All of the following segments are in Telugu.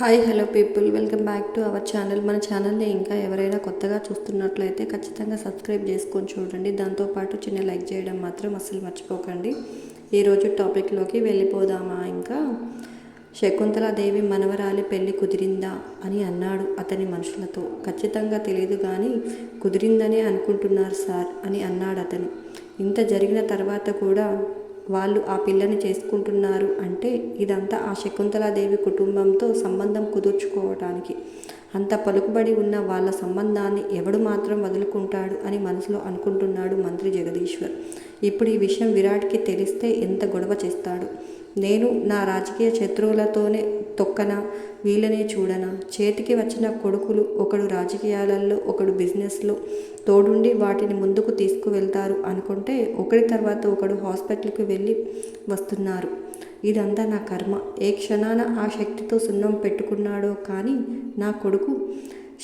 Hi hello people welcome back to our channel మన ఛానల్ని ఇంకా ఎవరైనా కొత్తగా చూస్తున్నట్లయితే ఖచ్చితంగా సబ్స్క్రైబ్ చేసుకొని చూడండి. దాంతోపాటు చిన్న లైక్ చేయడం మాత్రం అస్సలు మర్చిపోకండి. ఈరోజు టాపిక్లోకి వెళ్ళిపోదామా ఇంకా? శకుంతలాదేవి మనవరాలి పెళ్ళి కుదిరిందా అని అన్నాడు అతని మనుషులతో. ఖచ్చితంగా తెలియదు కానీ కుదిరిందనే అనుకుంటున్నారు సార్ అని అన్నాడు అతను ఇంత జరిగిన తర్వాత కూడా వాళ్ళు ఆ పిల్లని చేసుకుంటున్నారు అంటే ఇదంతా ఆ శకుంతలాదేవి కుటుంబంతో సంబంధం కుదుర్చుకోవటానికి. అంత పలుకుబడి ఉన్న వాళ్ళ సంబంధాన్ని ఎవడు మాత్రం వదులుకుంటాడు అని మనసులో అనుకుంటున్నాడు మంత్రి జగదీశ్వర్. ఇప్పుడు ఈ విషయం విరాట్కి తెలిస్తే ఎంత గొడవ చేస్తాడు. నేను నా రాజకీయ శత్రువులతోనే తొక్కన వీళ్ళనే చూడనా. చేతికి వచ్చిన కొడుకులు ఒకడు రాజకీయాలలో ఒకడు బిజినెస్లో తోడుండి వాటిని ముందుకు తీసుకువెళ్తారు అనుకుంటే ఒకరి తర్వాత ఒకడు హాస్పిటల్కి వెళ్ళి వస్తున్నారు. ఇదంతా నా కర్మ. ఏ క్షణాన ఆ శక్తితో సున్నం పెట్టుకున్నాడో కానీ నా కొడుకు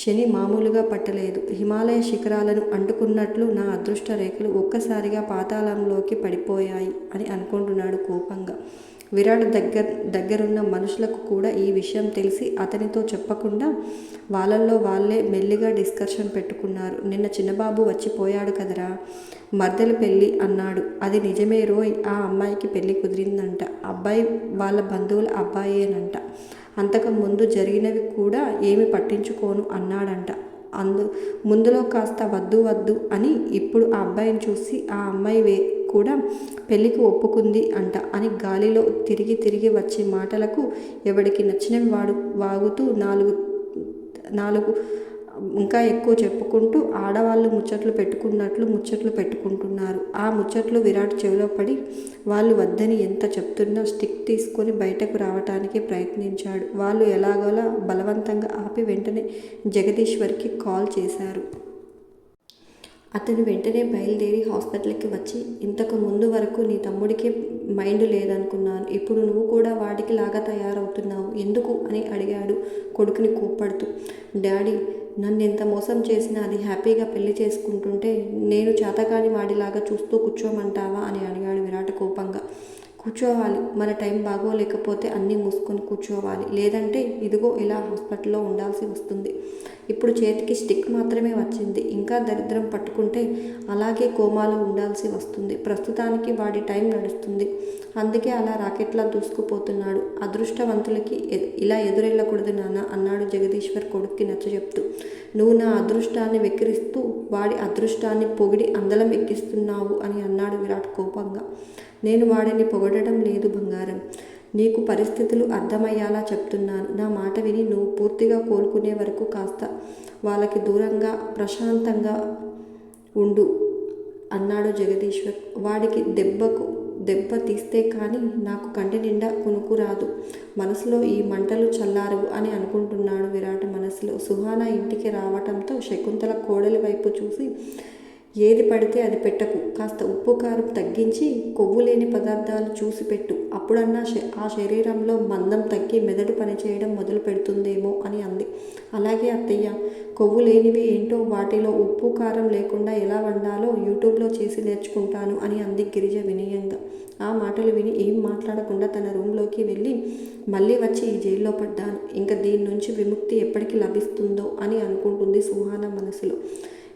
శని మామూలుగా పట్టలేదు. హిమాలయ శిఖరాలను అంటుకున్నట్లు నా అదృష్ట రేఖలు ఒక్కసారిగా పాతాళంలోకి పడిపోయాయి అని అనుకుంటున్నాడు కోపంగా. విరాట్ దగ్గర దగ్గరున్న మనుషులకు కూడా ఈ విషయం తెలిసి అతనితో చెప్పకుండా వాళ్ళల్లో వాళ్ళే మెల్లిగా డిస్కషన్ పెట్టుకున్నారు. నిన్న చిన్నబాబు వచ్చిపోయాడు కదరా? మర్దెల పెళ్ళి అన్నాడు. అది నిజమే రోయ్ ఆ అమ్మాయికి పెళ్ళి కుదిరిందంట. అబ్బాయి వాళ్ళ బంధువుల అబ్బాయేనంట. అంతకు ముందు జరిగినవి కూడా ఏమి పట్టించుకోను అన్నాడంట. అందు ముందులో కాస్త వద్దు వద్దు అని ఇప్పుడు ఆ అబ్బాయిని చూసి ఆ అమ్మాయి వే కూడా పెళ్ళికి ఒప్పుకుంది అంట. అని గాలిలో తిరిగి తిరిగి వచ్చే మాటలకు ఎవడికి నచ్చినవి వాడు వాగుతూ నాలుగు నాలుగు ఇంకా ఎక్కువ చెప్పుకుంటూ ఆడవాళ్ళు ముచ్చట్లు పెట్టుకున్నట్లు ముచ్చట్లు పెట్టుకుంటున్నారు. ఆ ముచ్చట్లు విరాట్ చెవిలో పడి వాళ్ళు వద్దని ఎంత చెప్తున్నా స్టిక్ తీసుకొని బయటకు రావటానికి ప్రయత్నించాడు. వాళ్ళు ఎలాగోలా బలవంతంగా ఆపి వెంటనే జగదీశ్వర్కి కాల్ చేశారు. అతను వెంటనే బయలుదేరి హాస్పిటల్కి వచ్చి ఇంతకు ముందు వరకు నీ తమ్ముడికి మైండ్ లేదనుకున్నాను. ఇప్పుడు నువ్వు కూడా వాడికి లాగా తయారవుతున్నావు. ఎందుకు? అని అడిగాడు కొడుకుని కోప్పడుతూ. డాడీ నన్ను ఎంత మోసం చేసినా అది హ్యాపీగా పెళ్ళి చేసుకుంటుంటే నేను చేతకాని వాడిలాగా చూస్తూ కూర్చోమంటావా? అని అడిగాడు విరాట్ కోపంగా. కూర్చోవాలి. మన టైం బాగోలేకపోతే అన్నీ మూసుకొని కూర్చోవాలి. లేదంటే ఇదిగో ఇలా హాస్పిటల్లో ఉండాల్సి వస్తుంది. ఇప్పుడు చేతికి స్టిక్ మాత్రమే వచ్చింది. ఇంకా దరిద్రం పట్టుకుంటే అలాగే కోమాలో ఉండాల్సి వస్తుంది. ప్రస్తుతానికి వాడి టైం నడుస్తుంది. అందుకే అలా రాకెట్లా దూసుకుపోతున్నాడు. అదృష్టవంతులకి ఇలా ఎదురెళ్ళకూడదు నాన్న అన్నాడు జగదీశ్వర్ కొడుక్కి నచ్చజెప్తూ. నువ్వు నా అదృష్టాన్ని వెక్కిరిస్తూ వాడి అదృష్టాన్ని పొగిడి అందలం ఎక్కిస్తున్నావు అని అన్నాడు విరాట్ కోపంగా. నేను వాడిని పొగడటం లేదు బంగారం. నీకు పరిస్థితులు అర్థమయ్యేలా చెప్తున్నాను. నా మాట విని నువ్వు పూర్తిగా కోలుకునే వరకు కాస్త వాళ్ళకి దూరంగా ప్రశాంతంగా ఉండు అన్నాడు జగదీశ్వర్. వాడికి దెబ్బకు దెబ్బ తీస్తే కానీ నాకు కంటి నిండా కొనుకు రాదు. మనసులో ఈ మంటలు చల్లారవు అని అనుకుంటున్నాడు విరాట్ మనసులో. సుహానా ఇంటికి రావటంతో శకుంతల కోడలి వైపు చూసి ఏది పడితే అది పెట్టకు. కాస్త ఉప్పు కారం తగ్గించి కొవ్వు లేని పదార్థాలు చూసి పెట్టు. అప్పుడన్నా ఆ శరీరంలో మందం తగ్గి మెదడు పనిచేయడం మొదలు పెడుతుందేమో అని అంది. అలాగే అత్తయ్య కొవ్వు లేనివి ఏంటో వాటిలో ఉప్పు కారం లేకుండా ఎలా వండాలో యూట్యూబ్లో చేసి నేర్చుకుంటాను అని అంది గిరిజ వినయంగా. ఆ మాటలు విని ఏం మాట్లాడకుండా తన రూమ్లోకి వెళ్ళి మళ్ళీ వచ్చి ఈ జైల్లో పడ్డాను. ఇంకా దీని నుంచి విముక్తి ఎప్పటికి లభిస్తుందో అని అనుకుంటుంది సుహాన మనసులో.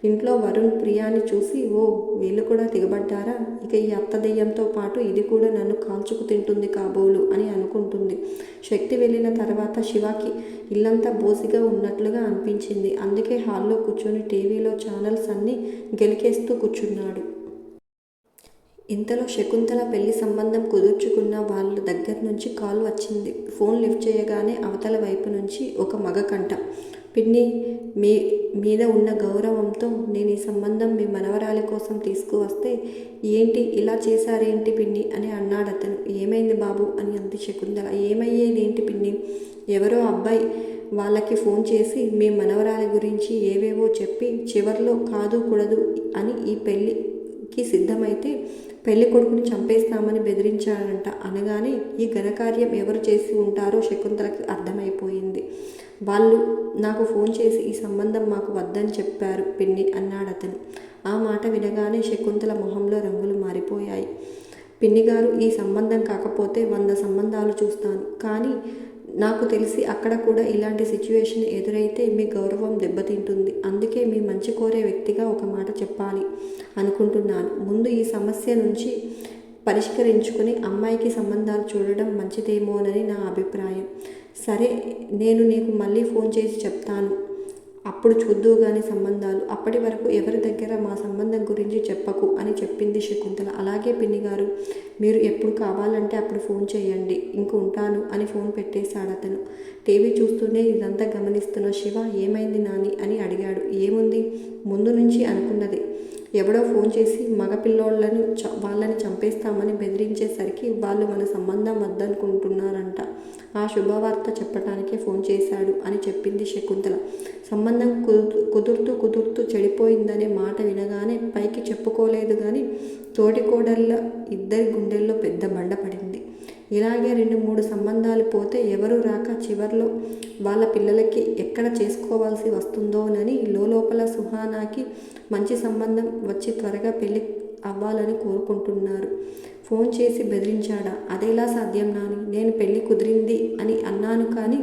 ఇంట్లో వరుణ్ ప్రియాని చూసి ఓ వీళ్ళు కూడా దిగబడ్డారా? ఇక ఈ అత్త దెయ్యంతో పాటు ఇది కూడా నన్ను కాల్చుకు తింటుంది కాబోలు అని అనుకుంటుంది. శక్తి వెళ్ళిన తర్వాత శివాకి ఇల్లంతా బోసిగా ఉన్నట్లుగా అనిపించింది. అందుకే హాల్లో కూర్చొని టీవీలో ఛానల్స్ అన్నీ గెలికేస్తూ కూర్చున్నాడు. ఇంతలో శకుంతల పెళ్ళి సంబంధం కుదుర్చుకున్న వాళ్ళ దగ్గర నుంచి కాల్ వచ్చింది. ఫోన్ లిఫ్ట్ చేయగానే అవతల వైపు నుంచి ఒక మగ కంట పిన్ని మీ మీద ఉన్న గౌరవంతో నేను ఈ సంబంధం మీ మనవరాలి కోసం తీసుకువస్తే ఏంటి ఇలా చేశారేంటి పిన్ని అని అన్నాడు అతను ఏమైంది బాబు అని అంది శకుంతల. ఏమయ్యేదేంటి పిన్ని? ఎవరో అబ్బాయి వాళ్ళకి ఫోన్ చేసి మీ మనవరాలి గురించి ఏవేవో చెప్పి చివర్లో కాదు కూడదు అని ఈ పెళ్ళికి సిద్ధమైతే పెళ్ళి కొడుకుని చంపేస్తామని బెదిరించాడంట అనగానే ఈ ఘనకార్యం ఎవరు చేసి ఉంటారో శకుంతలకి అర్థమైపోయింది. వాళ్ళు నాకు ఫోన్ చేసి ఈ సంబంధం మాకు వద్దని చెప్పారు పిన్ని అన్నాడు అతను ఆ మాట వినగానే శకుంతల మొహంలో రంగులు మారిపోయాయి. పిన్ని గారు ఈ సంబంధం కాకపోతే వంద సంబంధాలు చూస్తాను. కానీ నాకు తెలిసి అక్కడ కూడా ఇలాంటి సిచ్యువేషన్ ఎదురైతే మీ గౌరవం దెబ్బతింటుంది. అందుకే మీ మంచి కోరే వ్యక్తిగా ఒక మాట చెప్పాలి అనుకుంటున్నాను. ముందు ఈ సమస్య నుంచి పరిష్కరించుకుని అమ్మాయికి సంబంధాలు చూడడం మంచిదేమోనని నా అభిప్రాయం. సరే నేను నీకు మళ్ళీ ఫోన్ చేసి చెప్తాను. అప్పుడు చూద్దు కానీ సంబంధాలు. అప్పటి వరకు ఎవరి దగ్గర మా సంబంధం గురించి చెప్పకు అని చెప్పింది శకుంతల. అలాగే పిన్ని గారు మీరు ఎప్పుడు కావాలంటే అప్పుడు ఫోన్ చేయండి. ఇంక ఉంటాను అని ఫోన్ పెట్టేశాడు అతను. టీవీ చూస్తూనే ఇదంతా గమనిస్తున్న శివ ఏమైంది నాని అని అడిగాడు. ఏముంది? ముందు నుంచి అనుకున్నది. ఎవడో ఫోన్ చేసి మగపిల్లోళ్ళని చ వాళ్ళని చంపేస్తామని బెదిరించేసరికి వాళ్ళు మన సంబంధం వద్దనుకుంటున్నారంట. ఆ శుభవార్త చెప్పటానికే ఫోన్ చేశాడు అని చెప్పింది శకుంతల. సంబంధం కుదురు కుదురుతూ కుదురుతూ చెడిపోయిందనే మాట వినగానే పైకి చెప్పుకోలేదు కానీ తోటికోడళ్ళ ఇద్దరి గుండెల్లో పెద్ద బండ పడింది. ఇలాగే రెండు మూడు సంబంధాలు పోతే ఎవరు రాక చివర్లో వాళ్ళ పిల్లలకి ఎక్కడ చేసుకోవాల్సి వస్తుందోనని లోపల సుహానాకి మంచి సంబంధం వచ్చి త్వరగా పెళ్ళి అవ్వాలని కోరుకుంటున్నారు. ఫోన్ చేసి బెదిరించాడా? అదేలా సాధ్యం నాని? నేను పెళ్ళి కుదిరింది అని అన్నాను కానీ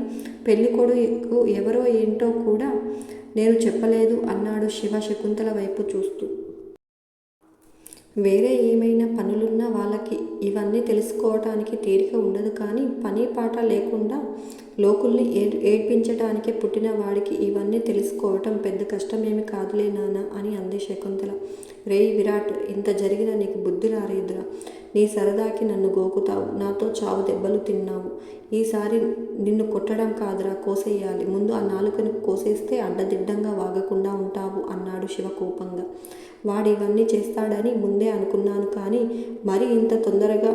పెళ్ళి కొడుకు ఎవరో ఏంటో కూడా నేను చెప్పలేదు అన్నాడు శివ శకుంతల వైపు చూస్తూ. వేరే ఏమైనా పనులున్నా వాళ్ళకి ఇవన్నీ తెలుసుకోవటానికి తీరిక ఉండదు కానీ పని పాట లేకుండా లోకుల్ని ఏడ్ ఏడ్పించటానికే పుట్టిన వాడికి ఇవన్నీ తెలుసుకోవటం పెద్ద కష్టమేమి కాదులే నాన్న అని అంది శకుంతల. రేయ్ విరాట్ ఇంత జరిగిన నీకు బుద్ధి రారేదురా నీ సరదాకి నన్ను గోకుతావు. నాతో చావు దెబ్బలు తిన్నావు. ఈసారి నిన్ను కొట్టడం కాదురా కోసేయాలి ముందు ఆ నాలుకను కోసేస్తే అడ్డదిడ్డంగా వాగకుండా ఉంటావు అన్నాడు శివ కోపంగా. వాడు ఇవన్నీ చేస్తాడని ముందే అనుకున్నాను కానీ మరి ఇంత తొందరగా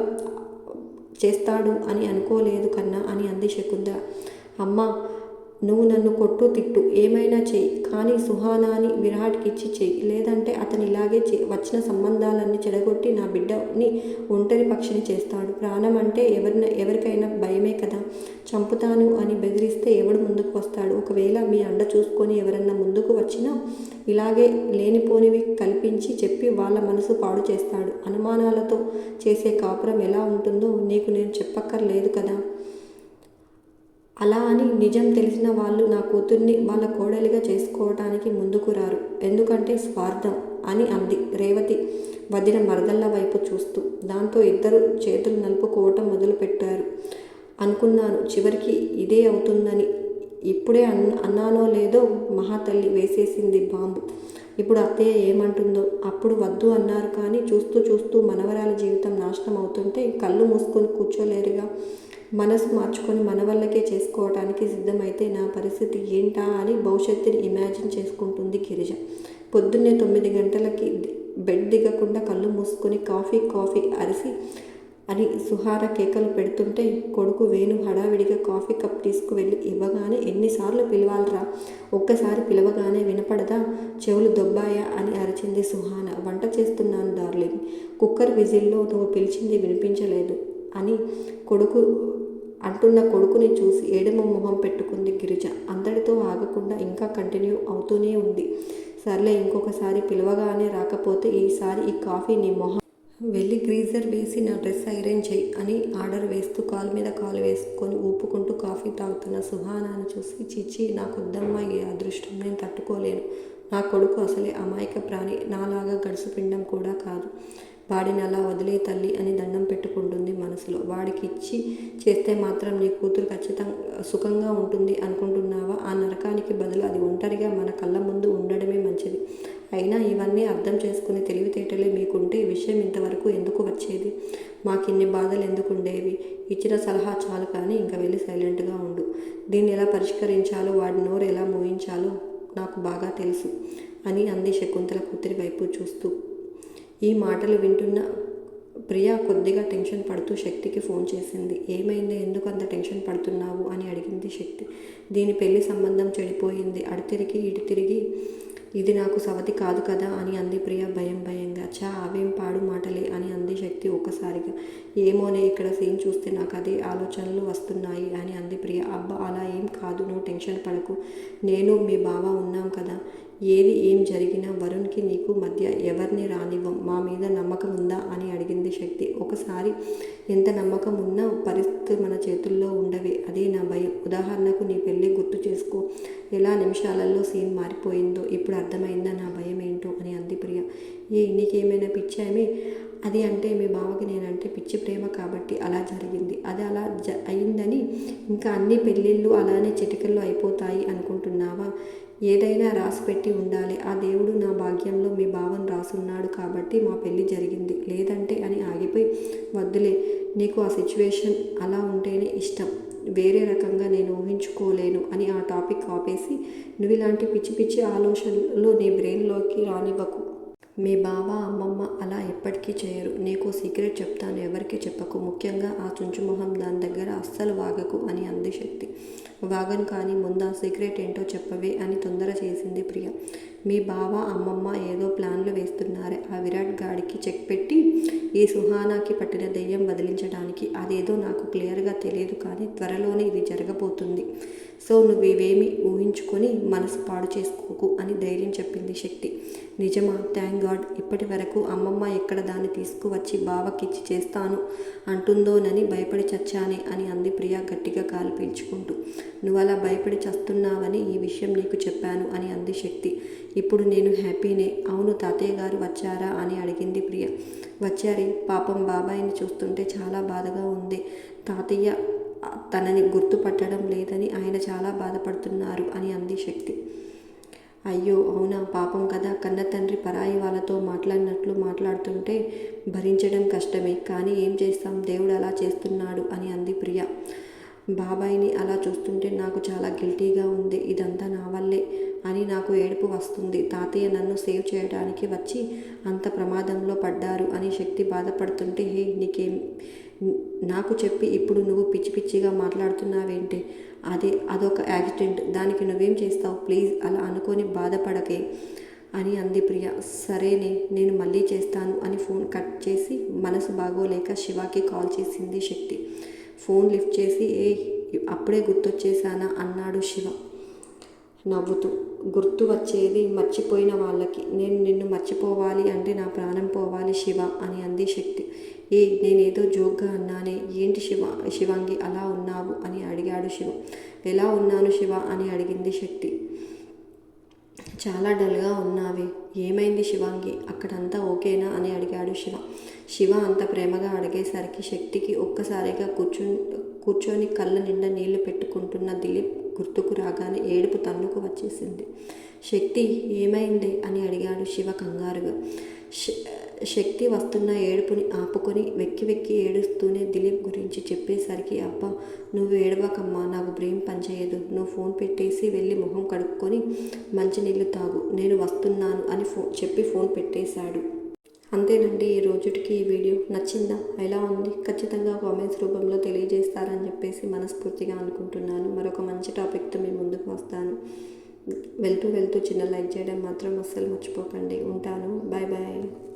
చేస్తాడు అని అనుకోలేదు కన్నా అని అంది శకుంద. అమ్మ నువ్వు నన్ను కొట్టు తిట్టు. ఏమైనా చెయ్యి కానీ సుహానాని విరాట్కి ఇచ్చి చెయ్యి లేదంటే అతను ఇలాగే చే వచ్చిన సంబంధాలన్నీ చెడగొట్టి నా బిడ్డని ఒంటరి పక్షిని చేస్తాడు. ప్రాణం అంటే ఎవరిన ఎవరికైనా భయమే కదా. చంపుతాను అని బెదిరిస్తే ఎవడు ముందుకు వస్తాడు? ఒకవేళ మీ అండ చూసుకొని ఎవరన్నా ముందుకు వచ్చినా ఇలాగే లేనిపోనివి కల్పించి చెప్పి వాళ్ళ మనసు పాడు చేస్తాడు. అనుమానాలతో చేసే కాపురం ఎలా ఉంటుందో నీకు నేను చెప్పక్కర్లేదు కదా. అలా అని నిజం తెలిసిన వాళ్ళు నా కూతుర్ని వాళ్ళ కోడలిగా చేసుకోవటానికి ముందుకు రారు. ఎందుకంటే స్వార్థం అని అంది రేవతి వదిన మరదళ్ళ వైపు చూస్తూ. దాంతో ఇద్దరు చేతులు నలుపుకోవటం మొదలుపెట్టారు. అనుకున్నాను చివరికి ఇదే అవుతుందని. ఇప్పుడే అన్ అన్నానో లేదో మహాతల్లి వేసేసింది బాంబు. ఇప్పుడు అత్తయ్య ఏమంటుందో అప్పుడు వద్దు అన్నారు కానీ చూస్తూ చూస్తూ మనవరాల జీవితం నాశనం అవుతుంటే కళ్ళు మూసుకొని కూర్చోలేరుగా. మనసు మార్చుకొని మన వల్లకే చేసుకోవటానికి సిద్ధమైతే నా పరిస్థితి ఏంటా అని భవిష్యత్తుని ఇమాజిన్ చేసుకుంటుంది గిరిజ. పొద్దున్నే తొమ్మిది గంటలకి బెడ్ దిగకుండా కళ్ళు మూసుకొని కాఫీ కాఫీ అరిసి అని సుహార కేకలు పెడుతుంటే కొడుకు వేణు హడావిడిగా కాఫీ కప్ తీసుకువెళ్ళి ఇవ్వగానే ఎన్నిసార్లు పిలవాలరా? ఒక్కసారి పిలవగానే వినపడదా? చెవులు దొబ్బాయా? అని అరిచింది సుహాన. వంట చేస్తున్నాను డార్లింగ్. కుక్కర్ విజిల్లో నువ్వు పిలిచింది వినిపించలేదు అని కొడుకు అంటున్న కొడుకుని చూసి ఏడమ మొహం పెట్టుకుంది గిరిజ. అందరితో ఆగకుండా ఇంకా కంటిన్యూ అవుతూనే ఉంది. సర్లే ఇంకొకసారి పిలవగానే రాకపోతే ఈసారి ఈ కాఫీ నీ మొహం. వెళ్ళి గ్రీజర్ వేసి నా డ్రెస్ ఐరన్ చేయి అని ఆర్డర్ వేస్తూ కాలు మీద కాలు వేసుకొని ఊపుకుంటూ కాఫీ తాగుతున్న సుహానాన్ని చూసి చిచ్చి నాకొద్దమ్మా ఈ అదృష్టం నేను తట్టుకోలేను. నా కొడుకు అసలే అమాయక ప్రాణి. నాలాగా గడుసుపిండం కూడా కాదు. వాడిని అలా వదిలే తల్లి అని దండం పెట్టుకుంటుంది మనసులో. వాడికి ఇచ్చి చేస్తే మాత్రం నీ కూతురు ఖచ్చితంగా సుఖంగా ఉంటుంది అనుకుంటున్నావా? ఆ నరకానికి బదులు అది ఒంటరిగా మన కళ్ళ ముందు ఉండడమే మంచిది. అయినా ఇవన్నీ అర్థం చేసుకుని తెలివితేటలే మీకుంటే ఈ విషయం ఇంతవరకు ఎందుకు వచ్చేది? మాకిన్ని బాధలు ఎందుకు ఉండేవి? ఇచ్చిన సలహా చాలు కానీ ఇంకా వెళ్ళి సైలెంట్గా ఉండు. దీన్ని ఎలా పరిష్కరించాలో వాడి నోరు ఎలా మోయించాలో నాకు బాగా తెలుసు అని అంది శకుంతల కూతురి వైపు చూస్తూ. ఈ మాటలు వింటున్న ప్రియా కొద్దిగా టెన్షన్ పడుతూ శక్తికి ఫోన్ చేసింది. ఏమైంది? ఎందుకు అంత టెన్షన్ పడుతున్నావు? అని అడిగింది శక్తి. దీని పెళ్ళి సంబంధం చెడిపోయింది. అటు తిరిగి ఇటు తిరిగి ఇది నాకు సవతి కాదు కదా? అని అంది ప్రియ భయం భయంగా. చా అవేం పాడు మాటలే. శక్తి ఒక్కసారిగా ఏమోనే ఇక్కడ సీన్ చూస్తే నాకు అదే ఆలోచనలు వస్తున్నాయి అని అంది ప్రియ. అబ్బా అలా ఏం కాదు నువ్వు టెన్షన్ పడకు. నేను మీ బావ ఉన్నాం కదా. ఏది ఏం జరిగినా వరుణ్కి నీకు మధ్య ఎవరిని రానివ్వం. మా మీద నమ్మకం ఉందా అని అడిగింది శక్తి. ఒకసారి ఎంత నమ్మకం ఉన్నా పరిస్థితి మన చేతుల్లో ఉండవే. అదే నా భయం. ఉదాహరణకు నీ పెళ్ళి గుర్తు చేసుకో. ఎలా నిమిషాలలో సీన్ మారిపోయిందో ఇప్పుడు అర్థమైందా నా భయం ఏంటో అని అంది ప్రియ. ఏ నీకేమైనా పిచ్చామే? అది అంటే మీ బావకి నేనంటే పిచ్చి ప్రేమ కాబట్టి అలా జరిగింది. అది అలా జ అయిందని ఇంకా అన్ని పెళ్ళిళ్ళు అలానే చిటికల్లో అయిపోతాయి అనుకుంటున్నావా? ఏదైనా రాసి పెట్టి ఉండాలి. ఆ దేవుడు నా భాగ్యంలో మీ భావం రాసున్నాడు కాబట్టి మా పెళ్ళి జరిగింది. లేదంటే అని ఆగిపోయి వద్దులే నీకు ఆ సిచ్యువేషన్ అలా ఉంటేనే ఇష్టం. వేరే రకంగా నేను ఊహించుకోలేను అని ఆ టాపిక్ ఆపేసి నువ్వు ఇలాంటి పిచ్చి పిచ్చి ఆలోచనలు నీ బ్రెయిన్లోకి రానివ్వకు. మీ బావ అమ్మమ్మ అలా ఎప్పటికీ చేయరు. నీకు సీక్రెట్ చెప్తాను. ఎవరికి చెప్పకు. ముఖ్యంగా ఆ చుంచుమొహం దాని దగ్గర అస్సలు వాగకు అని అంది శక్తి. వాగను కానీ ముందు ఆ సీక్రెట్ ఏంటో చెప్పవే అని తొందర చేసింది ప్రియ. మీ బావ అమ్మమ్మ ఏదో ప్లాన్లు వేస్తున్నారే. ఆ విరాట్ గాడికి చెక్ పెట్టి ఈ సుహానాకి పట్టిన దెయ్యం వదిలించడానికి. అదేదో నాకు క్లియర్గా తెలియదు కానీ త్వరలోనే ఇది జరగబోతుంది. సో నువ్వు ఇవేమి ఊహించుకొని మనసు పాడు చేసుకోకు అని ధైర్యం చెప్పింది శక్తి. నిజమా? Thank God. ఇప్పటి వరకు అమ్మమ్మ ఎక్కడ దాన్ని తీసుకువచ్చి బావకిచ్చి చేస్తాను అంటుందోనని భయపడి చచ్చానే అని అంది ప్రియ గట్టిగా కాలు పీల్చుకుంటూ. నువ్వు అలా భయపడి చస్తున్నావని ఈ విషయం నీకు చెప్పాను అని అంది శక్తి. ఇప్పుడు నేను హ్యాపీనే. అవును తాతయ్య గారు వచ్చారా అని అడిగింది ప్రియ. వచ్చారే. పాపం బాబాయిని చూస్తుంటే చాలా బాధగా ఉంది. తాతయ్య తనని గుర్తుపట్టడం లేదని ఆయన చాలా బాధపడుతున్నారు అని అంది శక్తి. అయ్యో అవునా? పాపం కదా? కన్న తండ్రి పరాయి వాళ్ళతో మాట్లాడినట్లు మాట్లాడుతుంటే భరించడం కష్టమే. కానీ ఏం చేస్తాం? దేవుడు అలా చేస్తున్నాడు అని అంది ప్రియ. బాబాయిని అలా చూస్తుంటే నాకు చాలా గిల్టీగా ఉంది. ఇదంతా నా వల్లే అని నాకు ఏడుపు వస్తుంది. తాతయ్య నన్ను సేవ్ చేయడానికి వచ్చి అంత ప్రమాదంలో పడ్డారు అని శక్తి బాధపడుతుంటే హే నీకేం నాకు చెప్పి ఇప్పుడు నువ్వు పిచ్చి పిచ్చిగా మాట్లాడుతున్నావేంటి? అది అదొక యాక్సిడెంట్. దానికి నువ్వేం చేస్తావు? ప్లీజ్ అలా అనుకొని బాధపడకే అని అంది ప్రియ. సరేనే నేను మళ్ళీ చేస్తాను అని ఫోన్ కట్ చేసి మనసు బాగోలేక శివాకి కాల్ చేసింది శక్తి. ఫోన్ లిఫ్ట్ చేసి ఏ అప్పుడే గుర్తొచ్చేసానా అన్నాడు శివ. నవ్వుతూ గుర్తు వచ్చేది మర్చిపోయిన వాళ్ళకి. నేను నిన్ను మర్చిపోవాలి అంటే నా ప్రాణం పోవాలి శివ అని అంది శక్తి. ఏ నేనేదో జోక్గా అన్నానే. ఏంటి శివ? శివాంగి అలా ఉన్నావు? అని అడిగాడు శివ. ఎలా ఉన్నాను శివ? అని అడిగింది శక్తి. చాలా డల్గా ఉన్నావే. ఏమైంది శివాంగి? అక్కడంతా ఓకేనా? అని అడిగాడు శివ. శివ అంత ప్రేమగా అడిగేసరికి శక్తికి ఒక్కసారిగా కూర్చొని కూర్చొని కళ్ళ నిండా నీళ్ళు పెట్టుకుంటున్న దిలీప్ గుర్తుకు రాగానే ఏడుపు తన్నుకు వచ్చేసింది. శక్తి ఏమైంది అని అడిగాడు శివ కంగారుగా. శక్తి వస్తున్న ఏడుపుని ఆపుకొని వెక్కి వెక్కి ఏడుస్తూనే దిలీప్ గురించి చెప్పేసరికి అబ్బా నువ్వు ఏడవకమ్మా నాకు బ్రెయిన్ పనిచేయదు నువ్వు ఫోన్ పెట్టేసి వెళ్ళి మొహం కడుక్కొని మంచినీళ్ళు తాగు నేను వస్తున్నాను అని ఫో చెప్పి ఫోన్ పెట్టేశాడు. అంతేనండి ఈ రోజుటికి ఈ వీడియో నచ్చిందా? ఎలా ఉంది? ఖచ్చితంగా కామెంట్స్ రూపంలో తెలియజేస్తారని చెప్పేసి మనస్ఫూర్తిగా అనుకుంటున్నాను. మరొక మంచి టాపిక్తో మీ ముందుకు వస్తాను. వెళ్తూ వెళ్తూ చిన్న లైక్ చేయడం మాత్రం అస్సలు మర్చిపోకండి. ఉంటాను. Bye bye